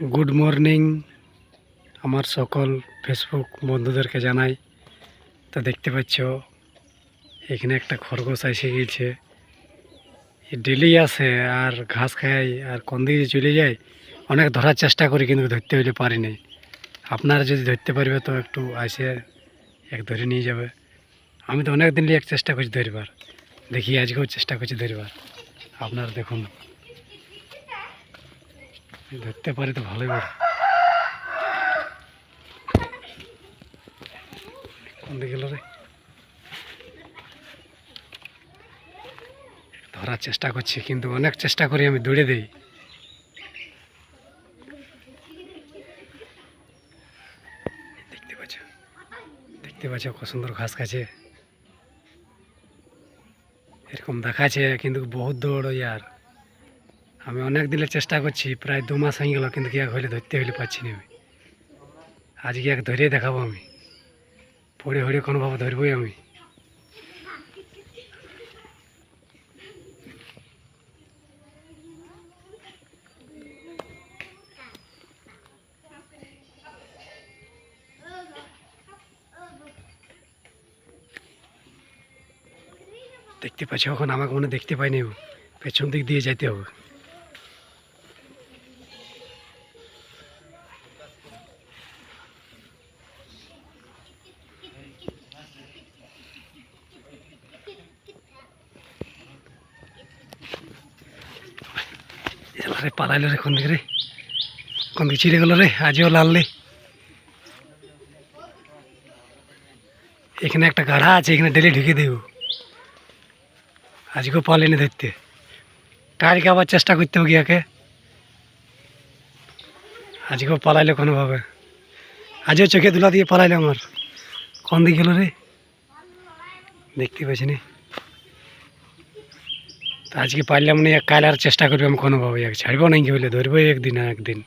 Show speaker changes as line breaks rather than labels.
Good morning আমার সকল Facebook বন্ধুদেরকে জানাই। তো দেখতে পাচ্ছ, এখানে একটা খরগোশ এসে গিয়েছে। ডেলি আসে আর ঘাস খাই আর কোন দিকে চলে যায়, অনেক ধরার চেষ্টা করি কিন্তু ধরতে হইলে পারি নাই। আপনারা যদি ধরতে পারবে তো একটু আসে এক ধরে নিয়ে যাবে। আমি তো অনেক দিন এক চেষ্টা করছি ধরবার, দেখি আজকেও চেষ্টা করছি ধরবার। আপনারা দেখুন। ধরতে পারি তো ভালোই বড় কোন গেল রে? ধরার চেষ্টা করছি, কিন্তু অনেক চেষ্টা করি আমি, দৌড়ে দিই। দেখতে পাচ্ছ? দেখতে পাচ্ছ কত সুন্দর ঘাস খাচ্ছে। এরকম দেখাচ্ছে, কিন্তু বহুত দৌড় ইয়ার। আমি অনেক দিনের চেষ্টা করছি, প্রায় দু মাস হয়ে গেল, কিন্তু এক হইলে ধরতে হইলে পাচ্ছি না আমি। আজকে এক ধরে দেখাবো আমি। পড়ে হড়ে কোনোভাবে ধরবই আমি। দেখতে পাচ্ছি, এখন আমাকে মনে দেখতে পাইনি। পেছন দিক দিয়ে যাইতে হবে। এলা রে, পালাইলো রে কোন দিকে রে। কোন দিকে গেল রে, আজও লাললে এখানে একটা গাড়া আছে, এখানে ডেলি ঢুকে দেবো। আজকেও পালেনি ধরতে। কালকে আবার চেষ্টা করতে হবে গিয়াকে। আজকেও পালাইলো কোনোভাবে। আজও চোখে দুলা দিয়ে পালাইলো আমার। কোন দিকে গেল রে? দেখতে পাচ্ছি নি। আজকে পারলাম না কাল আর চেষ্টা করব, আমি কোনোভাবে এক ছাড়বো নাকি বলে ধরবো একদিন একদিন।